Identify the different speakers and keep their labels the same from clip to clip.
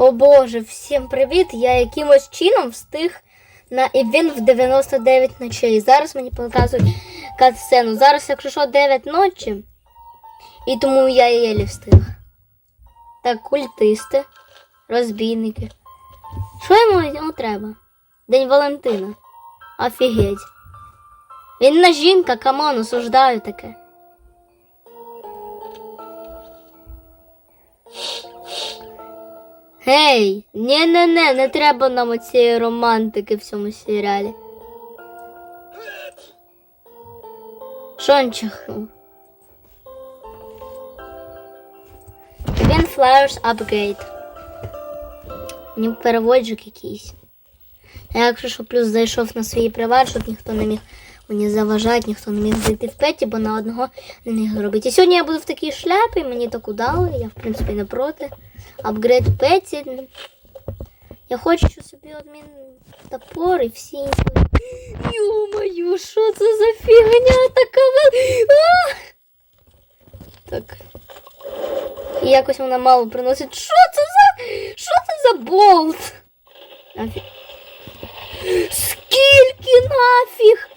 Speaker 1: О Боже, всім привіт! Я якимось чином встиг на івент в 99 ночей. Зараз мені показують катсцену. Зараз, якщо що, 9 ночі. І тому я єлі встиг. Так, культисти, розбійники. Що йому йому треба? День Валентина. Офігеть. Він на жінка, камон, осуждаю таке. Гей, ні не не не треба нам оцієї романтики в цьому серіалі. Шончих. Він Flyers Upgrade. Мені переводжик якийсь. А якщо що плюс зайшов на свої права, щоб ніхто не міг мені заважати, ніхто не міг зайти в петі, бо на одного не міг зробити. І сьогодні я буду в такій шляпі, мені так удали, я в принципі не проти. Апгрейд в петі. Я хочу собі адмін топор і всі. інші. Ё-моё, що це за фігня така? вел- А! Так. І якось вона мало приносить. Що це за. Що це за болт? Нафіг. Скільки нафіг?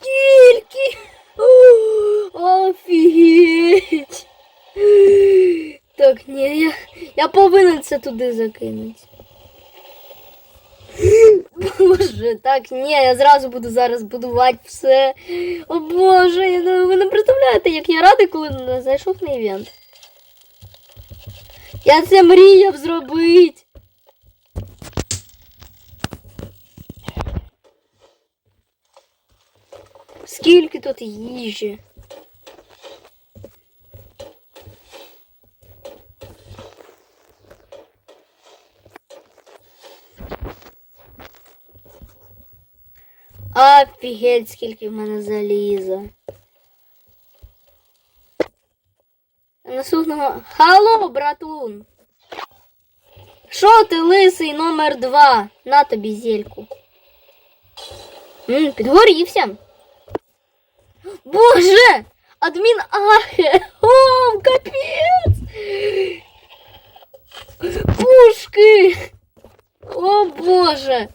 Speaker 1: Скільки? О, Офігеть. Так, ні, я, я повинен це туди закинути. Боже, так, ні, я зразу буду зараз будувати все. О Боже, я не- ви не представляєте, як я радий, коли зайшов на івент. Я це мріяв зробити. Скільки тут їжі? Офігеть, скільки в мене заліза. Наступного. Халло, братун! Що ти лисий номер два? На тобі зельку. М, підгорівся. Боже! Адмін Ахе! О, капець! Пушки! О Боже!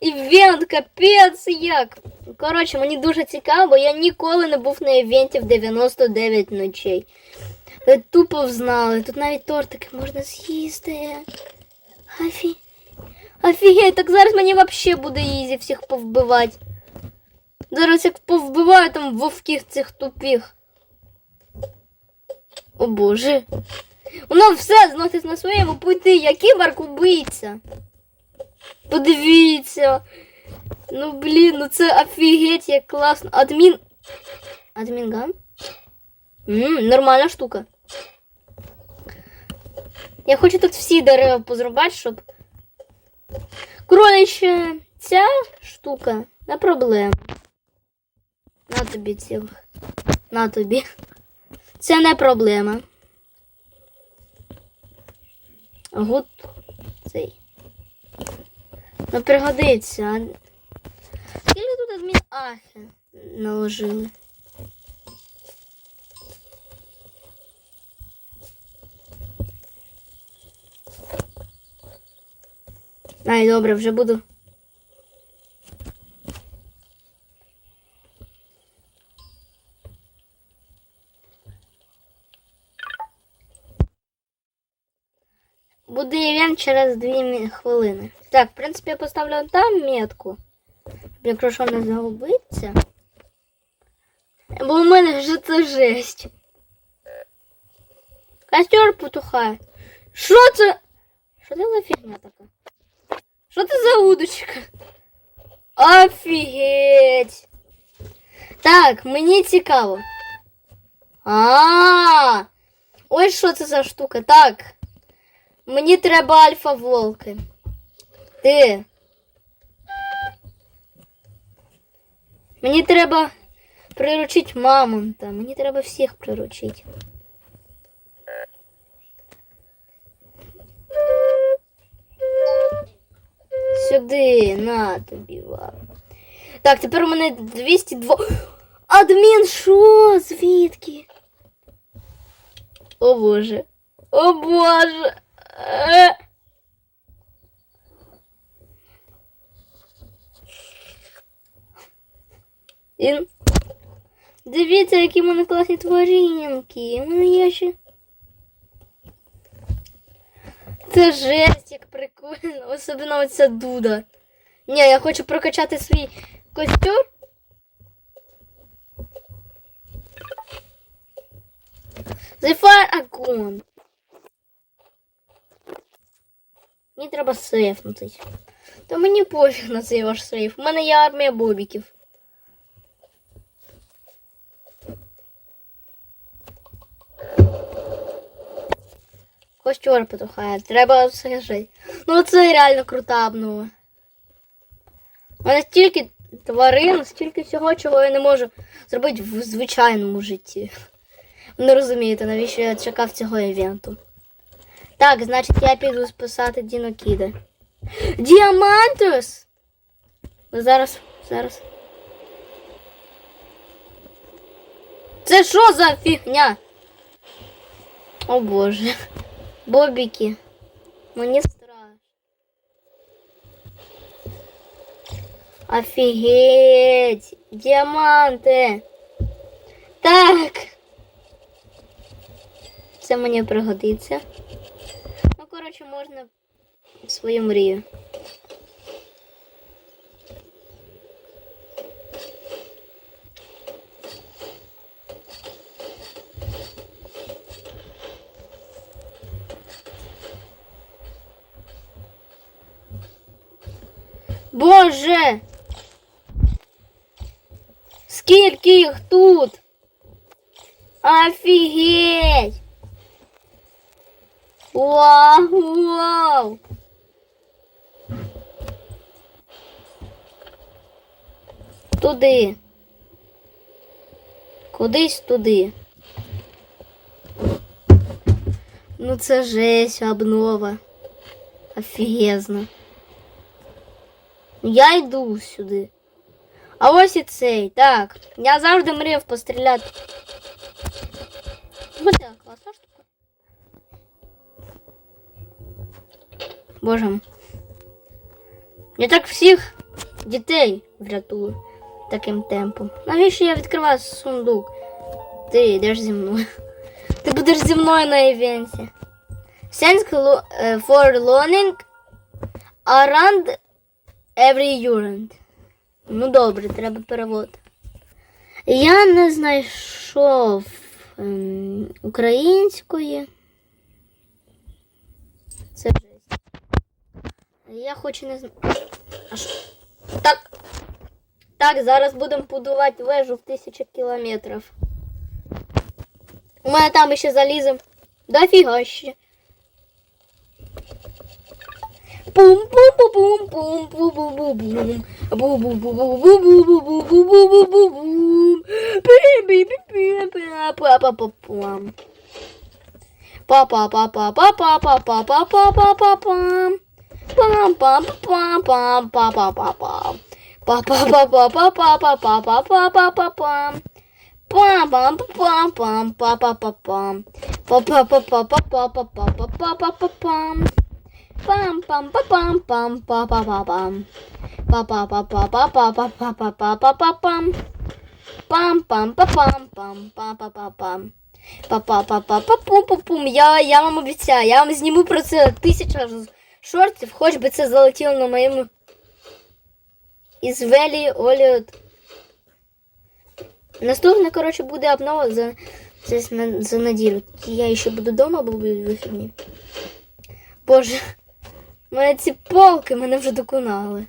Speaker 1: Івент, капець як. Коротше, мені дуже цікаво, я ніколи не був на івенті в 99 ночей. Тупо взнали. Тут навіть тортики можна з'їсти. Офі... Офігеть, так зараз мені взагалі буде ізі всіх повбивати. Зараз як повбиваю там вовків цих тупих. О боже. Воно все зносить на своєму путі, я кіборг убийця. Подивіться. Ну блін, ну це офігеть, як класно. Адмін. Адмінган? Ммм, нормальна штука. Я хочу тут всі дерева позрубати, щоб. Коротше, ця штука не проблема. На тобі цілих. На тобі. Це не проблема. Гуд цей. Ну пригодиться. а Скільки тут адмін ахи наложили? Ай, добре, вже буду. Буде івент через 2 мі- хвилини. Так, в принципі, я поставлю там метку. Якщо що не загубиться. Бо у мене вже це жесть. Костер потухає. Що це? Що це за фігня така? Що це за удочка? Офігеть! Так, мені цікаво. А, ось що це за штука. Так. Мені треба альфа волки. Ти. Мені треба приручити мамонта. Мені треба всіх приручити. Сюди, на тобі вам. Так, тепер у мене 202. Адмін, що? Звідки? О боже. О боже. Е. Він. Дивіться, які в мене класні тваринки. У мене є ще. Це жесть, як прикольно. Особливо оця дуда. Ні, я хочу прокачати свій костюр. The Fire Мені треба сейфнутись. То мені пофіг на цей ваш сейф. У мене є армія бобіків. Костюр потухає, треба все жити. Ну це реально крута обнова. У мене стільки тварин, стільки всього, чого я не можу зробити в звичайному житті. Не розумієте, навіщо я чекав цього івенту. Так, значить, я піду списати Дінокіда. Діамантус! Ну, Зараз, зараз. Це що за фігня? О боже. Бобіки. Мені страшно. Офігеть! Діаманти! Так! Це мені пригодиться. Ну, коротше, можна свою мрію. Боже! Скільки їх тут? Офігеть! Вау! Вау! Туди. Кудись туди. Ну це жесть, обнова. Офігезно. Я йду сюди. А ось і цей. Так. Я завжди мріяв постріляти. Ось ця класна штука. Боже. Я так всіх дітей врятую таким темпом. Навіщо я відкриваю сундук? Ти йдеш зі мною. Ти будеш зі мною на івенті. Thanks lo- е, for learning around every unit. Ну добре, треба перевод. Я не знайшов ем, української. Я хочу не знаю. Так. Так, зараз будемо будувати вежу в тисячу кілометрів. У мене там ще залізем. Дофіга ще. Пум пум пум пум пум пум пум пум бу бу бу бу бу бу бу бу бу бу бу бу бум пі пі пі пі пі па па па пам па па па па па па па па па па па па пам пам пам пам пам па па па пам па па па па па па па па па па па па пам пам пам пам пам па па па пам па па па па па па па па па па па па пам Пам пам па пам пам па па па пам. Па па па па па па па па па па па па пам. Пам пам па пам пам па па па пам. Па па па па па пум пум пум. Я, я вам обіцяю, я вам зніму про це тисяча ж- Шортів, хоч би це залетіло на моєму із Велі Оліот. Наступне, коротше, буде обнова за, за, за, неділю. Я ще буду вдома, бо будуть вихідні. Боже. Мене ці полки мене вже доконали.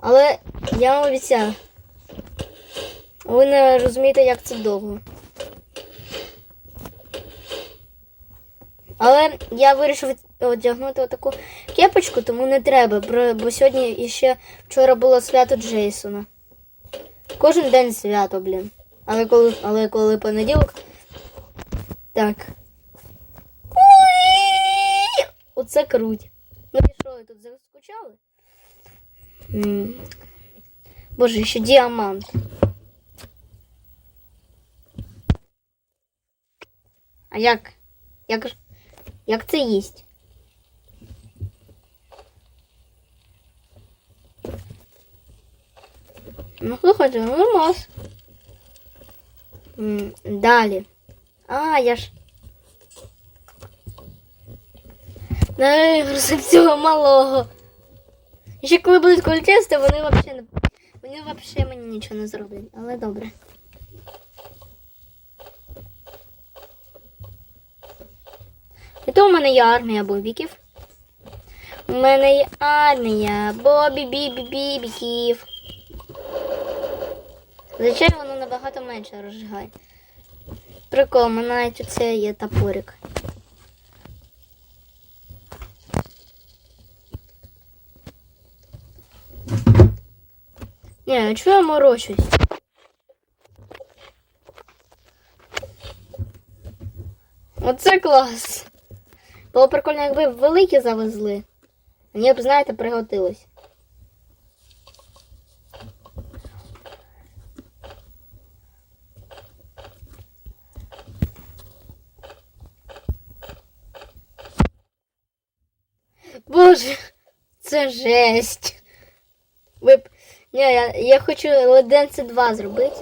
Speaker 1: Але я вам обіцяю. Ви не розумієте, як це довго. Але я вирішив одягнути отаку кепочку, тому не треба, бо сьогодні ще вчора було свято Джейсона. Кожен день свято, блін. Але коли, але коли понеділок. Так. Оце круть. Ну і що, ви тут заскучали? Боже, ще діамант. А як? Як, як це їсть? Ну, слухайте, ну нормас. Далі. А, я ж. Не вигрузив цього малого. Ще коли будуть культисти, вони взагалі не. Вони взагалі мені нічого не зроблять, але добре. І то у мене є армія бобіків. У мене є армія бобі бібі бібіків. Звичайно, воно набагато менше розжигає. Прикол, у мене навіть оце є топорик. А чого я морочусь? Оце клас. Було прикольно, якби великі завезли. Мені б, знаєте, пригодилось. Боже, це жесть. Ви б. Ні, я, я хочу леденце 2 зробити.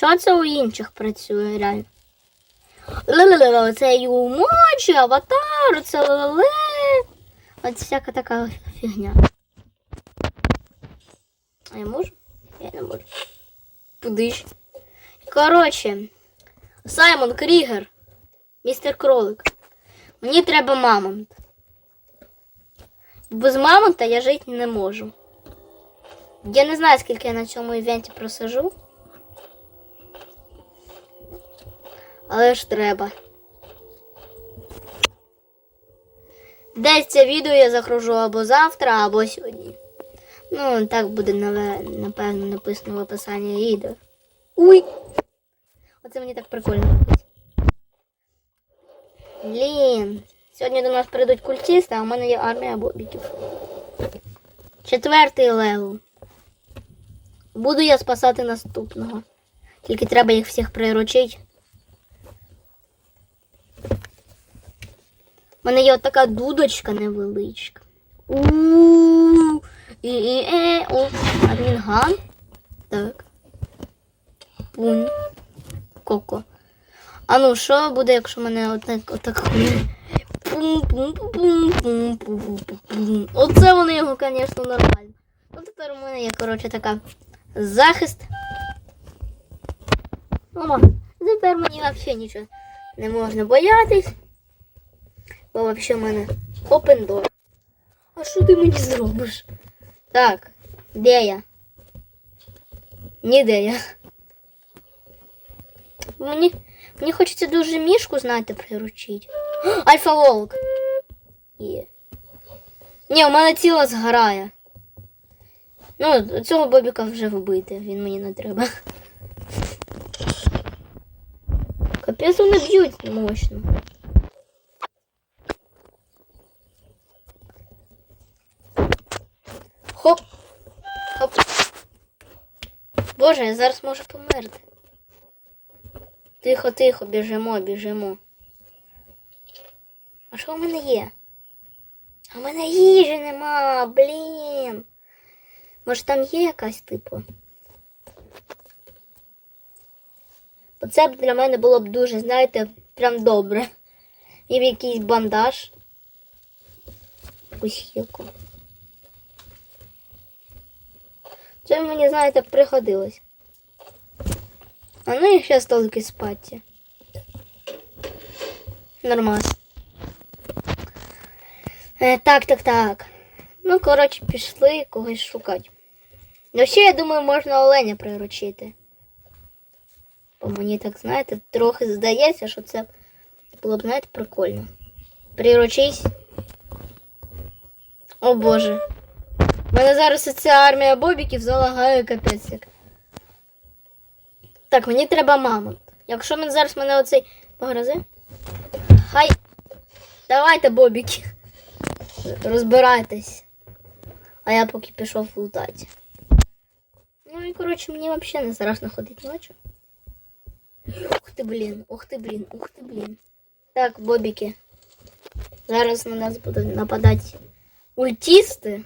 Speaker 1: Що це у інших працює реально? Ле-ле-ле, це і у мочі, аватар, це ле-ле. От всяка така фігня. А я можу? Я не можу. Куди ж? Коротше, Саймон Крігер, містер Кролик. Мені треба мамонт. Без мамонта я жити не можу. Я не знаю, скільки я на цьому івенті просажу. Але ж треба. Десь це відео я загружу або завтра, або сьогодні. Ну, так буде напевно написано в описанні відео. Уй! Оце мені так прикольно. Блін. Сьогодні до нас прийдуть культисти, а у мене є армія бобіків. Четвертий левел. Буду я спасати наступного. Тільки треба їх всіх приручити. У мене є отака дудочка невеличка. У і і е о адмінган. Так. Пунь. Коко. А ну, що буде, якщо мене отак отак пум пум пум пум пум пум пум Оце вони його, звісно, нормально. Ну тепер у мене є, коротше, така захист. О, тепер мені взагалі нічого не можна боятись. Бо взагалі в мене open door. А що ти мені зробиш? Так, де я? Ніде я. Мені, мені хочеться дуже мішку, знаєте, приручити. Альфа волк. Є. Ні, у мене тіло згорає. Ну, цього бобіка вже вбити, він мені не треба. Капець вони б'ють мощно. Хоп. Хоп. Боже, я зараз можу померти. Тихо, тихо, біжимо, біжимо. А що в мене є? А в мене їжі нема, блін. Може там є якась типу? Оце б для мене було б дуже, знаєте, прям добре. І якийсь бандаж. Якусь хілку. Це мені, знаєте, пригодилось. А ну і ще столики спати. Нормас. Е, так, так, так. Ну, коротше, пішли когось шукати. Ну, ще, я думаю, можна оленя приручити. Бо мені так, знаєте, трохи здається, що це було б, знаєте, прикольно. Приручись. О боже. У мене зараз ця армія бобіків залагає капець. як. Так, мені треба мамонт. Якщо він зараз мене оцей погрозе. Хай. Давайте, бобіки. Розбирайтесь. А я поки пішов лутати. Ну і коротше, мені взагалі не страшно ходити ночі. Ух ти, блін, ух ти, блін, ух ти, блін. Так, бобіки. Зараз на нас будуть нападати ультісти.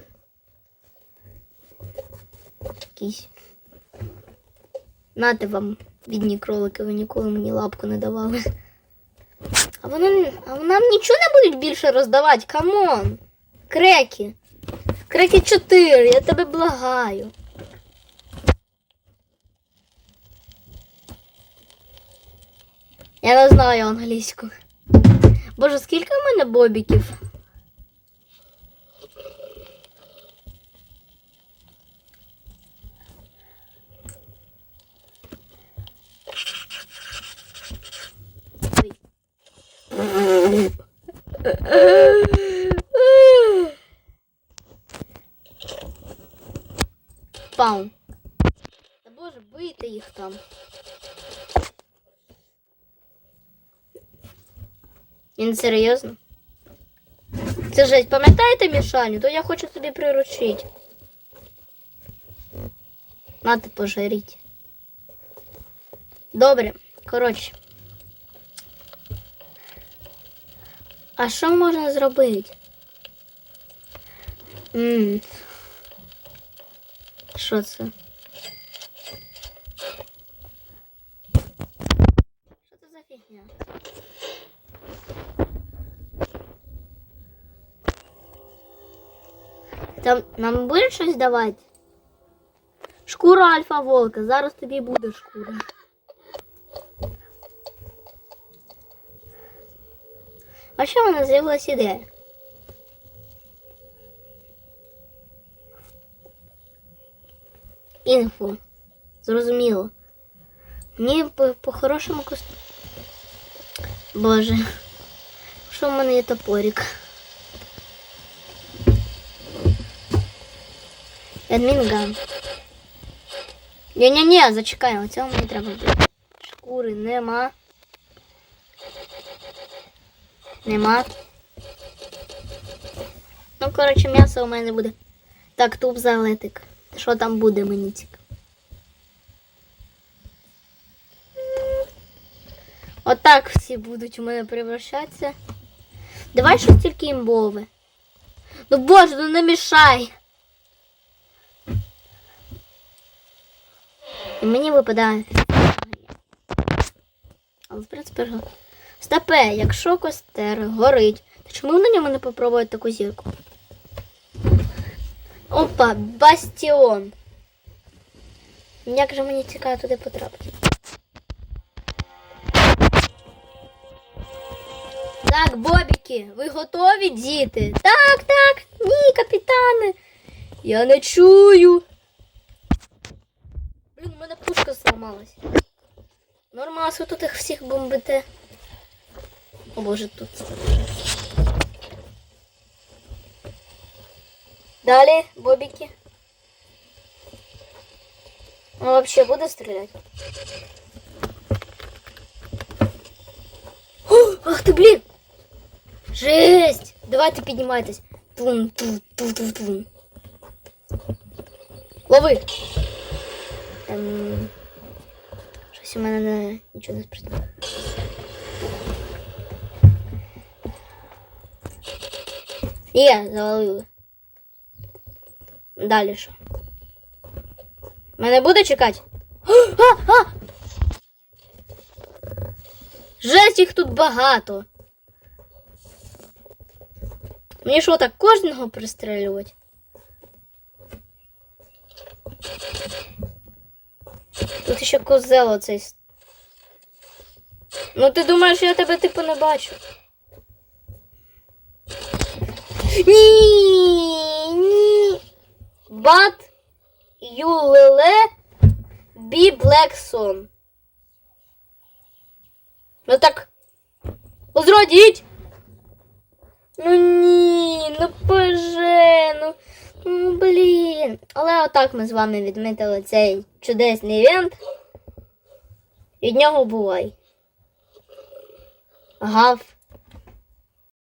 Speaker 1: Якісь. Нате вам, бідні кролики, ви ніколи мені лапку не давали. А вони, а нам нічого не будуть більше роздавати, камон. Креки. Креки 4, я тебе благаю. Я не знаю англійську. Боже, скільки в мене бобіків? Пау. Та боже, бийте їх там. Він серйозно? Це жесть, пам'ятаєте Мішаню? То я хочу тобі приручити. Нате пожаріть. Добре, коротше. А що можна зробити? Ммм. Що це? Що це за фігня? Там нам буде щось давати? Шкура альфа волка. Зараз тобі буде шкура. А що в мене з'явилась ідея? Інфо. Зрозуміло. Мені по- по-хорошому кос... Боже. Що в мене є топорик? Адмінган. Ні-ні-ні, зачекай, оцього мені треба буде. Шкури нема. Нема. Ну, коротше, м'ясо у мене буде. Так, туп залетик. Що там буде, мені цікаво. Отак всі будуть у мене превращатися. Давай щось тільки імбове. Ну боже, ну не мішай. І мені випадає. Але в принципі. Стопе, якщо костер горить, то чому на ньому не попробувати таку зірку? Опа, бастіон. Як же мені цікаво туди потрапити? Так, бобіки, ви готові, діти? Так, так, ні, капітане. Я не чую. Блін, у мене пушка зламалась. Нормас, ви тут їх всіх бомбите. О боже, тут. Далі, бобіки. Он вообще буде стріляти? О, ах ти, блін! Жесть! Давайте піднімайтесь. Тун, тун, тун, тун, тун. Лови! Ем... Щось у мене не... нічого не спрацювало. Є, завалили. Далі що? Мене буде чекати? Жесть, їх тут багато. Мені що, так кожного пристрелювати? Тут ще козел оцей. Ну ти думаєш, я тебе типу не бачу? Ні, ні. Бат Юлеле Бі Блексон. Ну так. Возродіть! Ну ні, ну боже, ну, ну блін. Але отак ми з вами відмітили цей чудесний івент. Від нього бувай. Гав.